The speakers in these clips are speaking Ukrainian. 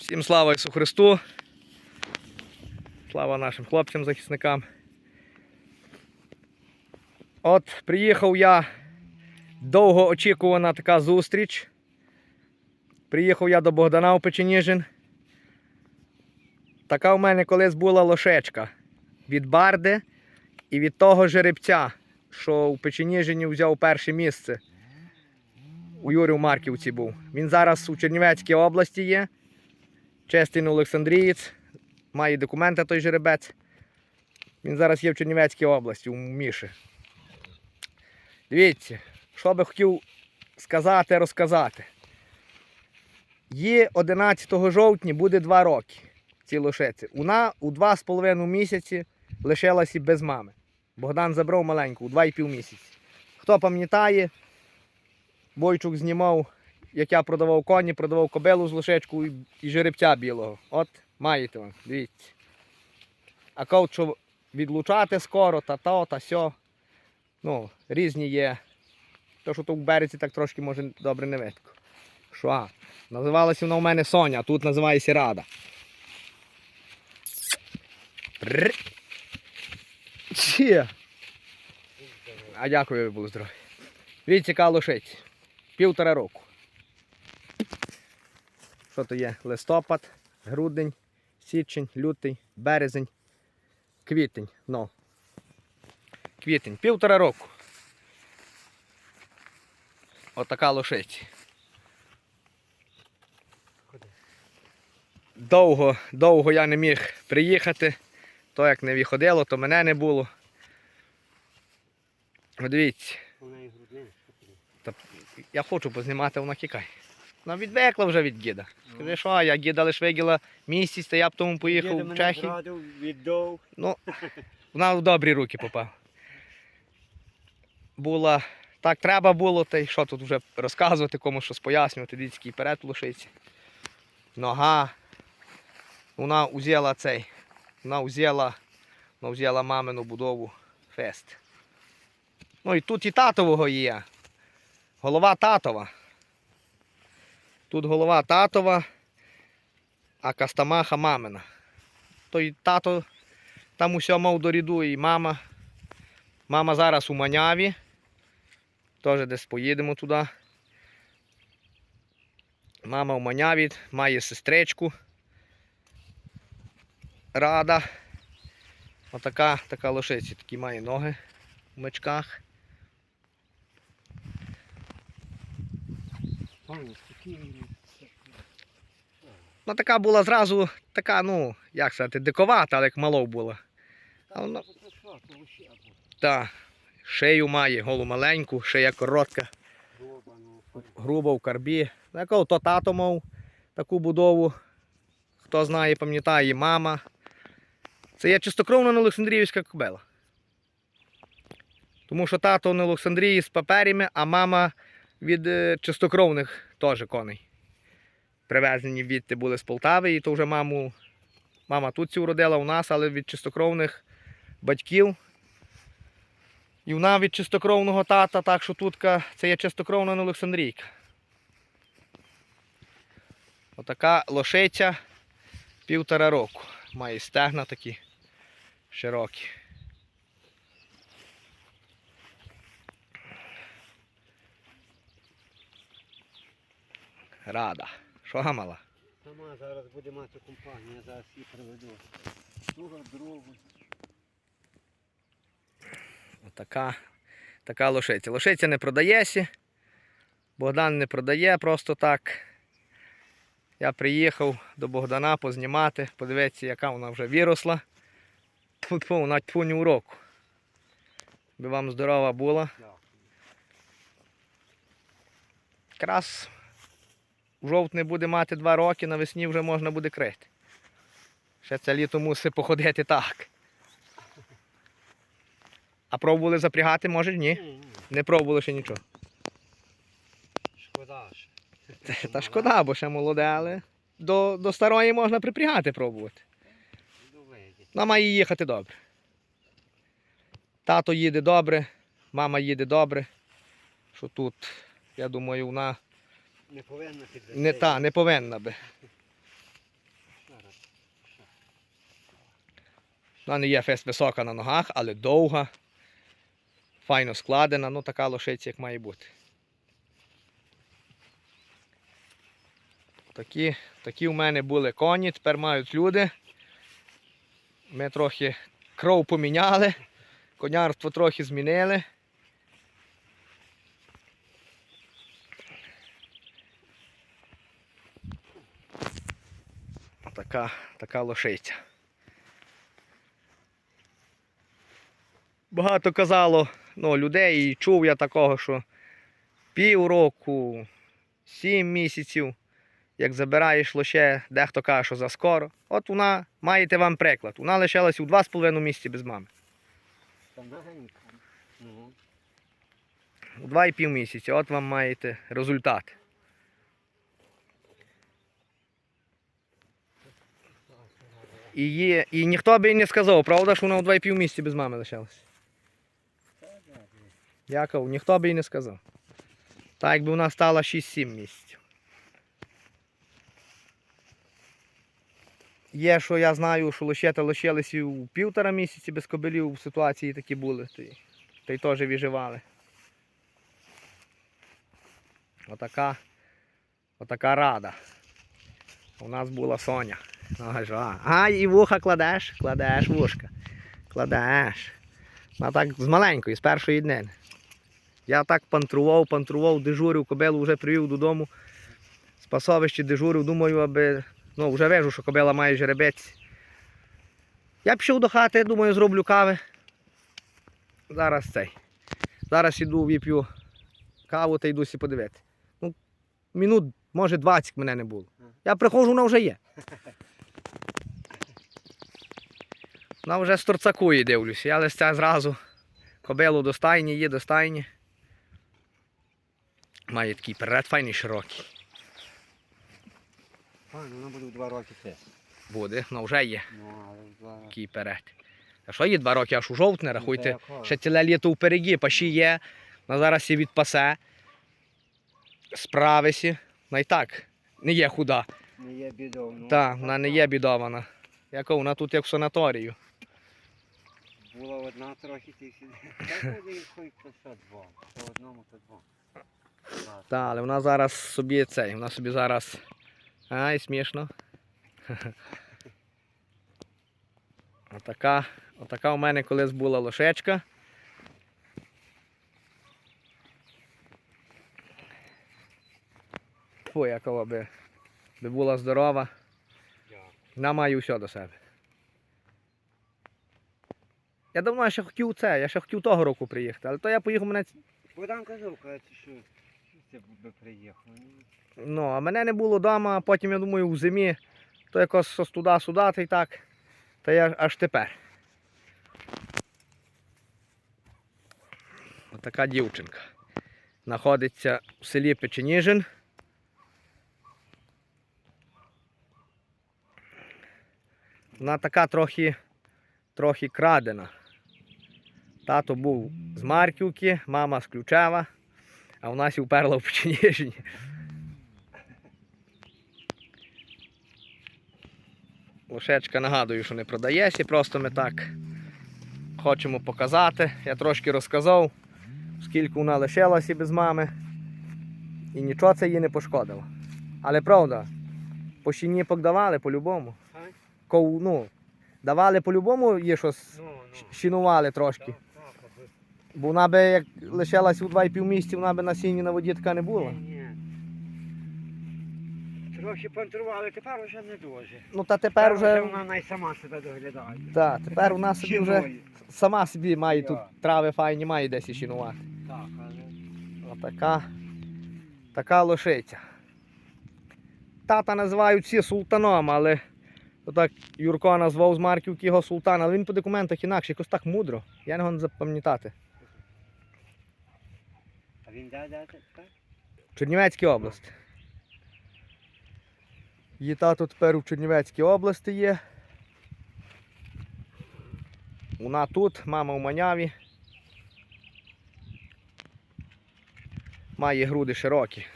Всім слава Ісу Христу. Слава нашим хлопцям-захисникам. От приїхав я. Довго очікувана така зустріч. Приїхав я до Богдана у Печеніжин. Така в мене колись була лошечка від Барди і від того жеребця, що у Печеніжині взяв перше місце. У Юрі в Марківці був. Він зараз у Чернівецькій області є. Честин Олександрієць. Має документи той жеребець. Він зараз є в Чернівецькій області, у Міші. Дивіться, що би хотів сказати, розказати. Є 11 жовтня буде 2 роки цій лошиці. Вона у 2,5 місяці лишилася без мами. Богдан забрав маленьку у 2,5 місяці. Хто пам'ятає, Бойчук знімав, як я продавав коні, продавав кобилу з лошечку і, і жеребця білого. От маєте вам, дивіться. А що відлучати скоро, та то, та сьо. Ну, різні є. То, що тут в березі так трошки може добре не видко. Що? Називалася вона у мене Соня, а тут називається Рада. Чи? А дякую, ви були здорові. Дивіться, яка лошиця. Півтора року. Що то є? Листопад, грудень, січень, лютий, березень, квітень. Ну. Квітень. Півтора року. Отака лошиця. Довго, довго я не міг приїхати. То як не виходило, то мене не було. Дивіться. Я хочу познімати, вона кікає. Вона відвекла вже від гіда. Скажи, що я гіда лише виділа місяць, та я б тому поїхав в Чехію. віддав. Ну, вона в добрі руки попав. Була. Так треба було, та й що тут вже розказувати, кому щось пояснювати, дивіться, перед лошиці. Нога. Вона узяла цей. Вона узяла, вона узяла мамину будову фест. Ну і тут і татового є. Голова татова. Тут голова татова, а кастамаха мамина. Той тато там усе мав до і мама. Мама зараз у Маняві. Теж десь поїдемо туди. Мама у Маняві, має сестричку. Рада. Отака така лошиця, такі має ноги в мечках. Спокійно. Ну така була зразу, така, ну, як сказати, диковата, але як мало була. А вона- Та, шею має, голу маленьку, шия коротка, груба в карбі. Такого то тато мав таку будову. Хто знає, пам'ятає, мама. Це є чистокровна Олександріївська кобила. Тому що тато на Олександрії з паперями, а мама від е, чистокровних теж коней. Привезені відти були з Полтави, і то вже маму. Мама тут цю родила у нас, але від чистокровних батьків. І вона від чистокровного тата, так що тутка це є чистокровна Олександрійка. Отака лошиця півтора року. Має стегна такі широкі. Рада. Що гамала? Сама зараз буде мати компанію, я зараз її приведу. Друга другу. Отака така лошиця. Лошиця не продається. Богдан не продає просто так. Я приїхав до Богдана познімати, подивитися, яка вона вже виросла. Тьфу-тьфу, вона тьфу у року. Би вам здорова була. Якраз в жовтні буде мати два роки, навесні вже можна буде крити. Ще це літо мусить походити так. А пробували запрягати, може ні? Не пробували ще нічого. шкода. Та, та шкода, бо ще молоде, але до, до старої можна припрягати пробувати. Ну. Вона має їхати добре. Тато їде добре, мама їде добре. Що тут, я думаю, вона не повинна підвести. Не та, не повинна би. Вона ну, не є фест висока на ногах, але довга, файно складена, ну така лошиця, як має бути. Такі такі в мене були коні, тепер мають люди. Ми трохи кров поміняли, конярство трохи змінили. Така, така лошиця. Багато казало ну, людей, і чув я такого, що півроку, сім місяців, як забираєш лише, дехто каже, що заскоро. От вона, маєте вам приклад. Вона лишилась у 2,5 місяці без мами. У 2,5 місяці. От вам маєте результат. І, є, і ніхто би і не сказав, правда, що вона у 2,5 місяці без мами лишилась. Яков, ніхто би і не сказав. Так якби вона стала 6-7 місяців. Є, що я знаю, що лощета лишились і у півтора місяці без кобилів ситуації такі були. Та й теж виживали. Отака, отака рада. У нас була Соня. Аж, а, і вуха кладеш, кладеш вушка. Кладеш. А так з маленької, з першої днини. Я так пантрував, пантрував, дежурив, кобилу вже привів додому. З пасовищі дежурив, думаю, аби. Ну, вже вижу, що кобила має жеребець. Я пішов до хати, думаю, зроблю кави. Зараз цей. Зараз іду, вип'ю каву та йду сі подивити. Ну, минут, може, 20 мене не було. Я приходжу, вона вже є. Вона вже з торцакує, дивлюся. Я листя зразу кобилу до стайні, є до стайні. Має такий перед файний широкий. Файно, вона буде в два роки це. Буде, ну вже є Ну, такий перед. А що є два роки, аж у жовтне, рахуйте. Ну, якого? Ще ціле літо впереді, паші є, на зараз і відпасе. Справися. Ну і так, не є худа. Не є бідов. Ну, Так, вона не є бідована. Яка вона тут як в санаторію. Була одна трохи. Буде їх хоч по що двом. По одному, то двом. Так. Але вона зараз собі цей, вона собі зараз. Ай, смішно. Отака, отака у мене колись була лошечка. Фу, якова би, би була здорова. Вона має все до себе. Я давно ще хотів це, я ще хотів того року приїхати, але то я поїхав мене. Богдан казав, каже, що це би приїхав. Ну, а мене не було вдома, потім я думаю, в зимі, то якось щось туди-сюди, та й так. Та я аж тепер. Отака дівчинка. Знаходиться в селі Печеніжин. Вона така трохи, трохи крадена. Тато був з Марківки, мама з Ключева, а у нас і вперла в Печеніжині. Лошечка нагадую, що не продається, просто ми так хочемо показати. Я трошки розказав, скільки вона лишилася без мами. І нічого це їй не пошкодило. Але правда, по щіні давали по-любому. Ков, ну, давали по-любому є щось, ну, щ- щінували трошки. Бо вона би як лишилась у 2,5 місяці, вона би на сіні на воді така не була. Ні, ні. Трохи пантрували, тепер вже не дуже. Ну та тепер вже. вона най сама себе доглядає. Так, тепер вона собі вже сама собі має тут трави файні, має десь і щінувати. Так, але Отака така лошиця. Тата називають всі султаном, але отак Юрко назвав з Марківки його султан, але він по документах інакше, якось так мудро. Я не можу запам'ятати. А він де де так? Чернівецька область. Її тато тепер у Чернівецькій області є. Вона тут, мама в Маняві. Має груди широкі.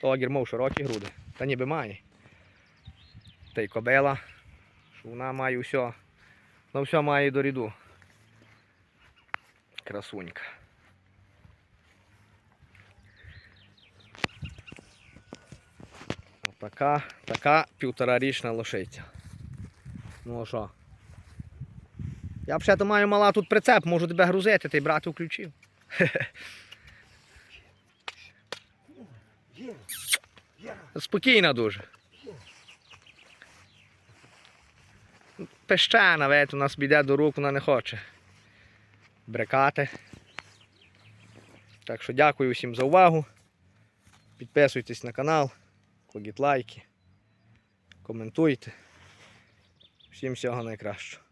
Тогір мав широкі груди. Та ніби має. Та й кобила, що вона має все. Ну все має до ряду. Красунька. Така, така півторарічна лошиця. Ну що? Я взагалі маю мала тут прицеп, можу тебе грузити, ти брати включив. Є, є. Спокійна дуже. Пещана, ведь, у нас біде до рук, вона не хоче брекати. Так що дякую всім за увагу. Підписуйтесь на канал, лайки, коментуйте. Всім всього найкращого.